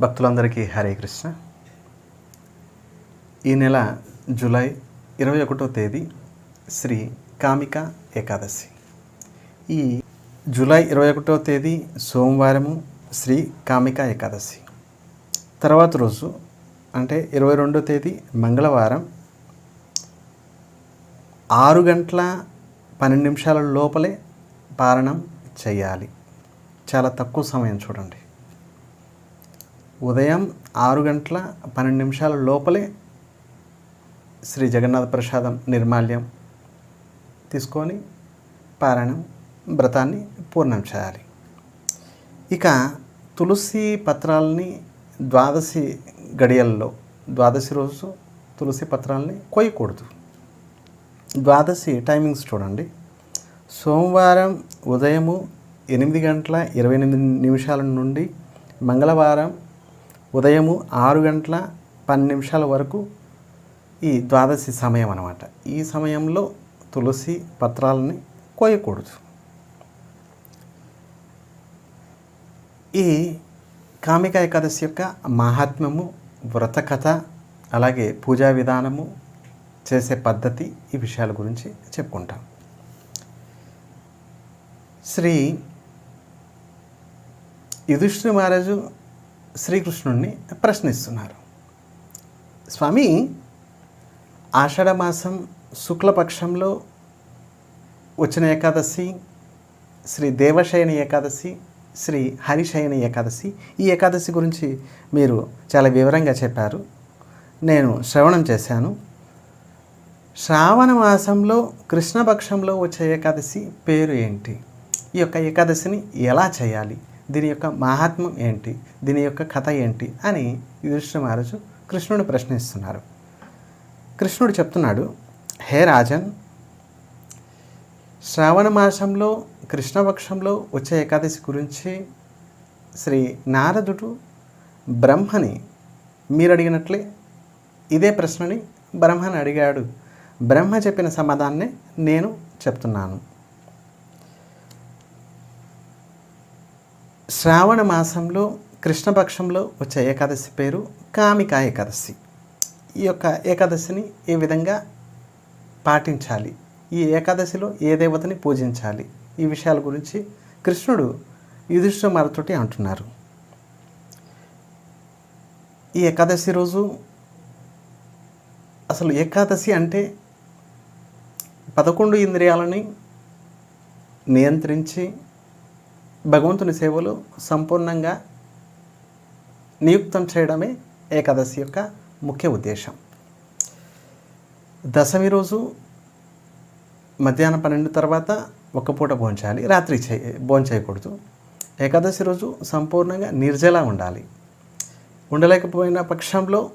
భక్తులందరికీ హరే కృష్ణ. ఈ నెల జూలై ఇరవై ఒకటో తేదీ శ్రీ కామిక ఏకాదశి. ఈ జూలై ఇరవై ఒకటో తేదీ సోమవారము శ్రీ కామిక ఏకాదశి. తర్వాత రోజు అంటే ఇరవై రెండో తేదీ మంగళవారం ఆరు గంటల పన్నెండు నిమిషాల లోపలే పారణం చేయాలి. చాలా తక్కువ సమయం చూడండి. ఉదయం ఆరు గంటల పన్నెండు నిమిషాల లోపలే శ్రీ జగన్నాథ ప్రసాదం నిర్మాల్యం తీసుకొని పారాయణం వ్రతాన్ని పూర్ణం చేయాలి. ఇక తులసి పత్రాలని ద్వాదశి గడియల్లో ద్వాదశి రోజు తులసి పత్రాలని కొయ్యకూడదు. ద్వాదశి టైమింగ్స్ చూడండి. సోమవారం ఉదయము ఎనిమిది గంటల ఇరవై ఎనిమిది నిమిషాల నుండి మంగళవారం ఉదయము ఆరు గంటల పది నిమిషాల వరకు ఈ ద్వాదశి సమయం అనమాట ఈ సమయంలో తులసి పత్రాలని కోయకూడదు. ఈ కామిక ఏకాదశి యొక్క మహాత్మ్యము వ్రత కథ అలాగే పూజా విధానము చేసే పద్ధతి ఈ విషయాల గురించి చెప్పుకుంటాం. శ్రీ యుధిష్ఠిర మహారాజు శ్రీకృష్ణుణ్ణి ప్రశ్నిస్తున్నారు. స్వామి ఆషాఢమాసం శుక్లపక్షంలో వచ్చిన ఏకాదశి శ్రీ దేవశయని ఏకాదశి శ్రీ హరిశయని ఏకాదశి ఈ ఏకాదశి గురించి మీరు చాలా వివరంగా చెప్పారు. నేను శ్రవణం చేశాను. శ్రావణ మాసంలో కృష్ణపక్షంలో వచ్చే ఏకాదశి పేరు ఏంటి? ఈ యొక్క ఏకాదశిని ఎలా చేయాలి? దీని యొక్క మహాత్మ్యం ఏంటి? దీని యొక్క కథ ఏంటి? అని యుధిష్ఠిర మహారాజు కృష్ణుడు ప్రశ్నిస్తున్నారు. కృష్ణుడు చెప్తున్నాడు హే రాజన్ శ్రావణ మాసంలో కృష్ణపక్షంలో వచ్చే ఏకాదశి గురించి శ్రీ నారదుడు బ్రహ్మని మీరు అడిగినట్లే ఇదే ప్రశ్నని బ్రహ్మని అడిగాడు. బ్రహ్మ చెప్పిన సమాధాన్నే నేను చెప్తున్నాను. శ్రావణ మాసంలో కృష్ణపక్షంలో వచ్చే ఏకాదశి పేరు కామిక ఏకాదశి. ఈ యొక్క ఏకాదశిని ఏ విధంగా పాటించాలి? ఈ ఏకాదశిలో ఏ దేవతని పూజించాలి? ఈ విషయాల గురించి కృష్ణుడు యుధిష్ఠమారతోటి అంటున్నారు. ఈ ఏకాదశి రోజు అసలు ఏకాదశి అంటే పదకొండు ఇంద్రియాలని నియంత్రించి భగవంతుని సేవలు సంపూర్ణంగా నియుక్తం చేయడమే ఏకాదశి యొక్క ముఖ్య ఉద్దేశం. దశమి రోజు మధ్యాహ్నం పన్నెండు తర్వాత ఒక పూట భోంచాలి రాత్రి చే భోంచేయకూడదు ఏకాదశి రోజు సంపూర్ణంగా నిర్జలా ఉండాలి. ఉండలేకపోయిన పక్షంలో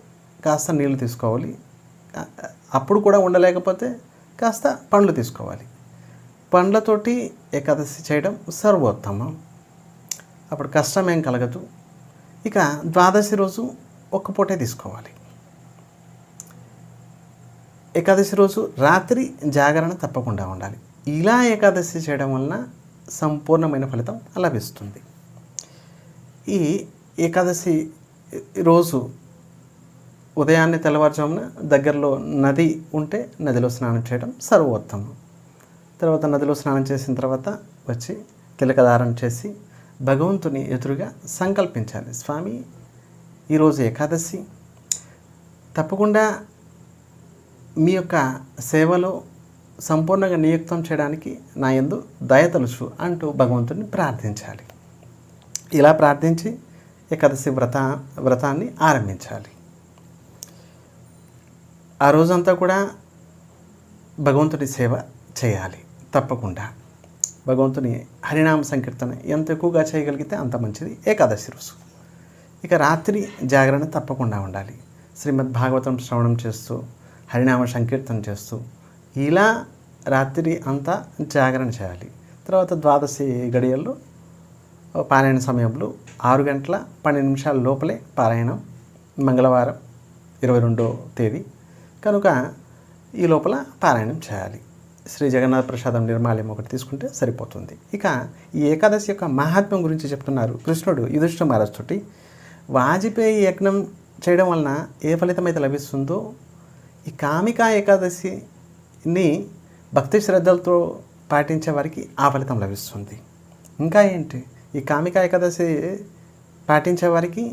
కాస్త నీళ్ళు తీసుకోవాలి. అప్పుడు కూడా ఉండలేకపోతే కాస్త పండ్లు తీసుకోవాలి. పండ్లతోటి ఏకాదశి చేయడం సర్వోత్తమం. అప్పుడు కష్టం ఏం కలగదు. ఇక ద్వాదశి రోజు ఒక్క పూటే తీసుకోవాలి. ఏకాదశి రోజు రాత్రి జాగరణ తప్పకుండా ఉండాలి. ఇలా ఏకాదశి చేయడం వలన సంపూర్ణమైన ఫలితం లభిస్తుంది. ఈ ఏకాదశి రోజు ఉదయాన్నే తెల్లవారుజామున దగ్గరలో నది ఉంటే నదిలో స్నానం చేయడం సర్వోత్తమం. తర్వాత నదిలో స్నానం చేసిన తర్వాత వచ్చి తిలకధారణ చేసి భగవంతుని ఎదురుగా సంకల్పించాలి. స్వామి ఈరోజు ఏకాదశి. తప్పకుండా మీ యొక్క సేవలో సంపూర్ణంగా నియుక్తం చేయడానికి నా ఎందు దయతలుచు అంటూ భగవంతుని ప్రార్థించాలి. ఇలా ప్రార్థించి ఏకాదశి వ్రత వ్రతాన్ని ఆరంభించాలి. ఆ రోజంతా కూడా భగవంతుడి సేవ చేయాలి. తప్పకుండా. భగవంతుని హరినామ సంకీర్తన ఎంత ఎక్కువగా చేయగలిగితే అంత మంచిది. ఏకాదశి రోజు. ఇక రాత్రి జాగరణ తప్పకుండా ఉండాలి. శ్రీమద్ భాగవతం శ్రవణం చేస్తూ హరినామ సంకీర్తన చేస్తూ ఇలా రాత్రి అంతా జాగరణ చేయాలి. తర్వాత ద్వాదశి గడియల్లో పారాయణ సమయంలో ఆరు గంటల పన్నెండు నిమిషాల లోపలే పారాయణం మంగళవారం ఇరవై రెండో తేదీ. కనుక ఈ లోపల పారాయణం చేయాలి. శ్రీ జగన్నాథ ప్రసాదం నిర్మాల్యం ఒకటి తీసుకుంటే సరిపోతుంది. ఇక ఈ ఏకాదశి యొక్క మహాత్మ్యం గురించి చెప్తున్నారు కృష్ణుడు యుధిష్ఠ మహారాజుతోటి వాజపేయి యజ్ఞం చేయడం వలన ఏ ఫలితం అయితే లభిస్తుందో ఈ కామికా ఏకాదశిని భక్తి శ్రద్ధలతో పాటించే వారికి ఆ ఫలితం లభిస్తుంది. ఇంకా ఏంటి? ఈ కామికా ఏకాదశి పాటించే వారికి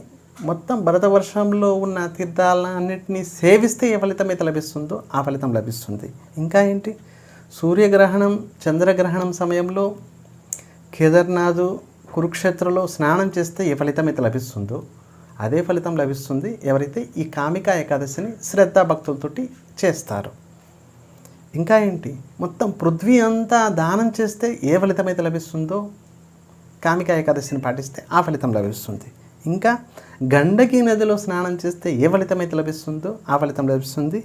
మొత్తం భరత వర్షంలో ఉన్న తీర్థాలన్నింటినీ సేవిస్తే ఏ ఫలితం అయితే లభిస్తుందో ఆ ఫలితం లభిస్తుంది. ఇంకా ఏంటి? సూర్యగ్రహణం చంద్రగ్రహణం సమయంలో కేదార్నాథ్ కురుక్షేత్రలో స్నానం చేస్తే ఏ ఫలితం అయితే లభిస్తుందో అదే ఫలితం లభిస్తుంది ఎవరైతే ఈ కామిక ఏకాదశిని శ్రద్ధాభక్తులతోటి చేస్తారు. ఇంకా ఏంటి? మొత్తం పృథ్వీ అంతా దానం చేస్తే ఏ ఫలితం అయితే లభిస్తుందో కామిక ఏకాదశిని పాటిస్తే ఆ ఫలితం లభిస్తుంది. ఇంకా గండకి నదిలో స్నానం చేస్తే ఏ ఫలితం అయితే లభిస్తుందో ఆ ఫలితం లభిస్తుంది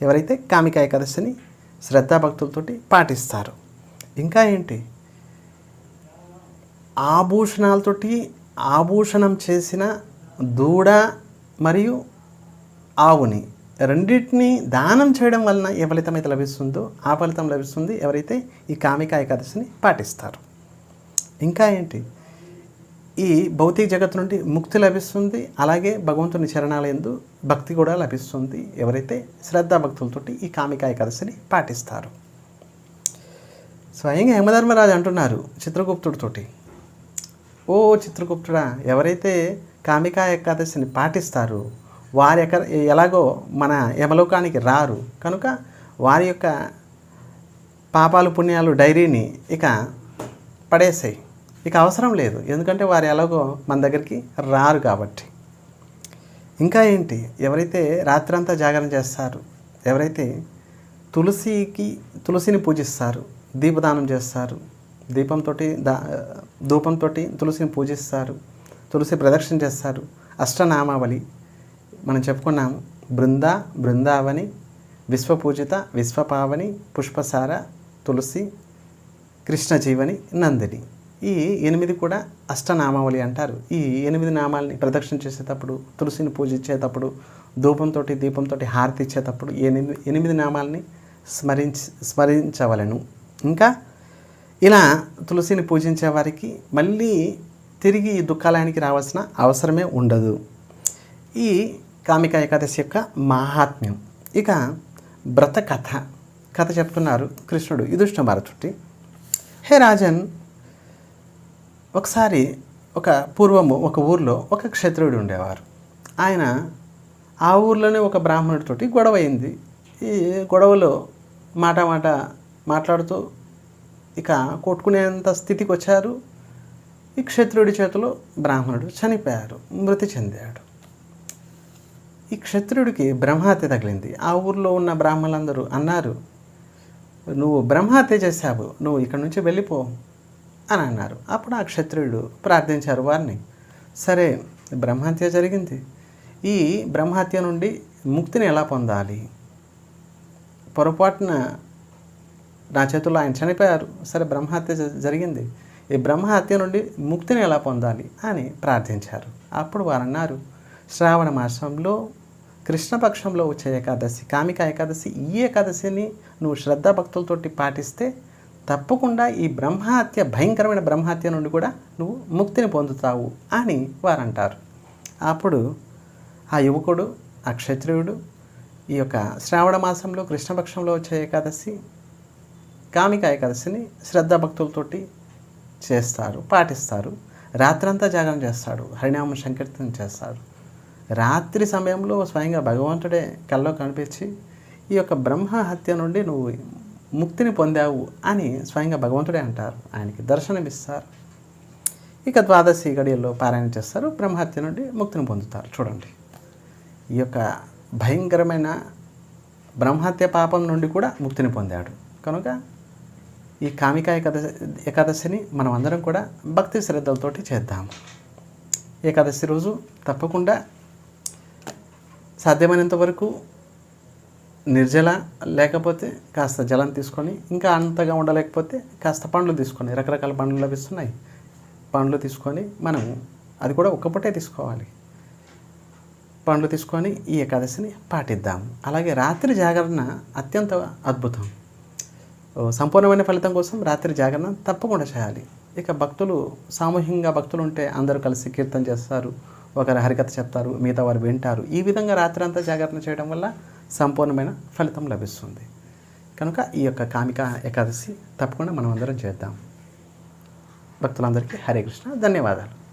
ఎవరైతే కామిక ఏకాదశిని శ్రద్ధాభక్తులతోటి పాటిస్తారు. ఇంకా ఏంటి? ఆభూషణాలతోటి ఆభూషణం చేసిన దూడ మరియు ఆవుని రెండింటిని దానం చేయడం వలన ఏ ఫలితం అయితే లభిస్తుందో ఆ ఫలితం లభిస్తుంది ఎవరైతే ఈ కామిక ఏకాదశిని పాటిస్తారు. ఇంకా ఏంటి? ఈ భౌతిక జగత్తు నుండి ముక్తి లభిస్తుంది. అలాగే భగవంతుని చరణాలయందు భక్తి కూడా లభిస్తుంది. ఎవరైతే శ్రద్ధాభక్తులతోటి ఈ కామికాయ ఏకాదశిని పాటిస్తారు. స్వయంగా యమధర్మరాజు అంటున్నారు చిత్రగుప్తుడితోటి. ఓ చిత్రగుప్తుడా ఎవరైతే కామికా ఏకాదశిని పాటిస్తారు వారి ఎక ఎలాగో మన యమలోకానికి రారు. కనుక వారి యొక్క పాపాలు పుణ్యాలు డైరీని ఇక పడేసాయి. ఇక అవసరం లేదు. ఎందుకంటే వారు ఎలాగో మన దగ్గరికి రారు కాబట్టి. ఇంకా ఏంటి? ఎవరైతే రాత్రంతా జాగరణ చేస్తారు ఎవరైతే తులసికి తులసిని పూజిస్తారు దీపదానం చేస్తారు దీపంతో దా ధూపంతో తులసిని పూజిస్తారు తులసి ప్రదక్షిణ చేస్తారు అష్టనామావళి మనం చెప్పుకున్నాము బృంద బృందావని విశ్వపూజిత విశ్వపావని పుష్పసార తులసి కృష్ణజీవని నందిని. ఈ ఎనిమిది కూడా అష్టనామావళి అంటారు. ఈ ఎనిమిది నామాల్ని ప్రదక్షిణ చేసేటప్పుడు తులసిని పూజించేటప్పుడు ధూపంతో దీపంతో హారతి ఇచ్చేటప్పుడు ఎనిమిది ఎనిమిది నామాల్ని స్మరించ స్మరించవలను. ఇంకా ఇలా తులసిని పూజించే వారికి మళ్ళీ తిరిగి ఈ దుఃఖాలయానికి రావాల్సిన అవసరమే ఉండదు. ఈ కామిక ఏకాదశి యొక్క మహాత్మ్యం. ఇక వ్రత కథ కథ చెప్తున్నారు కృష్ణుడు యుధిష్ణ భారతుడి హే రాజన్! ఒకసారి ఒక పూర్వము ఒక ఊర్లో ఒక క్షత్రియుడు ఉండేవారు. ఆయన ఆ ఊర్లోనే ఒక బ్రాహ్మణుడితోటి గొడవ అయింది ఈ గొడవలో మాట మాట మాట్లాడుతూ ఇక కొట్టుకునేంత స్థితికి వచ్చారు ఈ క్షత్రుడి చేతిలో బ్రాహ్మణుడు చనిపోయారు మృతి చెందాడు. ఈ క్షత్రుడికి బ్రహ్మహత్య తగిలింది. ఆ ఊర్లో ఉన్న బ్రాహ్మణులందరూ అన్నారు నువ్వు బ్రహ్మహత్య చేశావు. నువ్వు ఇక్కడ నుంచి వెళ్ళిపో. అని అన్నారు. అప్పుడు ఆ క్షత్రియుడు ప్రార్థించారు వారిని. సరే బ్రహ్మహత్య జరిగింది. ఈ బ్రహ్మహత్య నుండి ముక్తిని ఎలా పొందాలి? పొరపాటున నా చేతుల్లో ఆయన చనిపోయారు. సరే బ్రహ్మహత్య జరిగింది. ఈ బ్రహ్మహత్య నుండి ముక్తిని ఎలా పొందాలి అని ప్రార్థించారు. అప్పుడు వారు అన్నారు శ్రావణ మాసంలో కృష్ణపక్షంలో వచ్చే ఏకాదశి కామిక ఏకాదశి ఈ ఏకాదశిని నువ్వు శ్రద్ధాభక్తులతోటి పాటిస్తే తప్పకుండా ఈ బ్రహ్మహత్య భయంకరమైన బ్రహ్మహత్య నుండి కూడా నువ్వు ముక్తిని పొందుతావు అని వారు అంటారు అప్పుడు ఆ యువకుడు ఆ క్షత్రియుడు ఈ యొక్క శ్రావణ మాసంలో కృష్ణపక్షంలో వచ్చే ఏకాదశి కామిక ఏకాదశిని శ్రద్ధాభక్తులతోటి చేస్తారు పాటిస్తారు. రాత్రంతా జాగరణ చేస్తాడు హరినామ సంకీర్తన చేస్తాడు. రాత్రి సమయంలో స్వయంగా భగవంతుడే కల్లో కనిపించి ఈ యొక్క బ్రహ్మ హత్య నుండి నువ్వు ముక్తిని పొందావు అని స్వయంగా భగవంతుడే అంటారు. ఆయనకి దర్శనమిస్తారు. ఇక ద్వాదశి గడియల్లో పారాయణ చేస్తారు. బ్రహ్మహత్య నుండి ముక్తిని పొందుతారు. చూడండి. ఈ యొక్క భయంకరమైన బ్రహ్మహత్య పాపం నుండి కూడా ముక్తిని పొందాడు. కనుక ఈ కామిక ఏకాదశి ఏకాదశిని మనం అందరం కూడా భక్తి శ్రద్ధలతోటి చేద్దాము. ఏకాదశి రోజు తప్పకుండా సాధ్యమైనంత వరకు నిర్జల లేకపోతే కాస్త జలం తీసుకొని ఇంకా అంతగా ఉండలేకపోతే కాస్త పండ్లు తీసుకొని రకరకాల పండ్లు లభిస్తున్నాయి. పండ్లు తీసుకొని మనం అది కూడా ఒక్కపూటే తీసుకోవాలి. పండ్లు తీసుకొని ఈ ఏకాదశిని పాటిద్దాం. అలాగే రాత్రి జాగరణ అత్యంత అద్భుతం. సంపూర్ణమైన ఫలితం కోసం రాత్రి జాగరణ తప్పకుండా చేయాలి. ఇక భక్తులు సామూహికంగా భక్తులు ఉంటే అందరూ కలిసి కీర్తన చేస్తారు ఒకరు హరికథ చెప్తారు మిగతా వారు వింటారు. ఈ విధంగా రాత్రి అంతా జాగరణ చేయడం వల్ల సంపూర్ణమైన ఫలితం లభిస్తుంది. కనుక ఈ యొక్క కామిక ఏకాదశి తప్పకుండా మనం అందరం చేద్దాం. భక్తులందరికీ హరే కృష్ణ. ధన్యవాదాలు.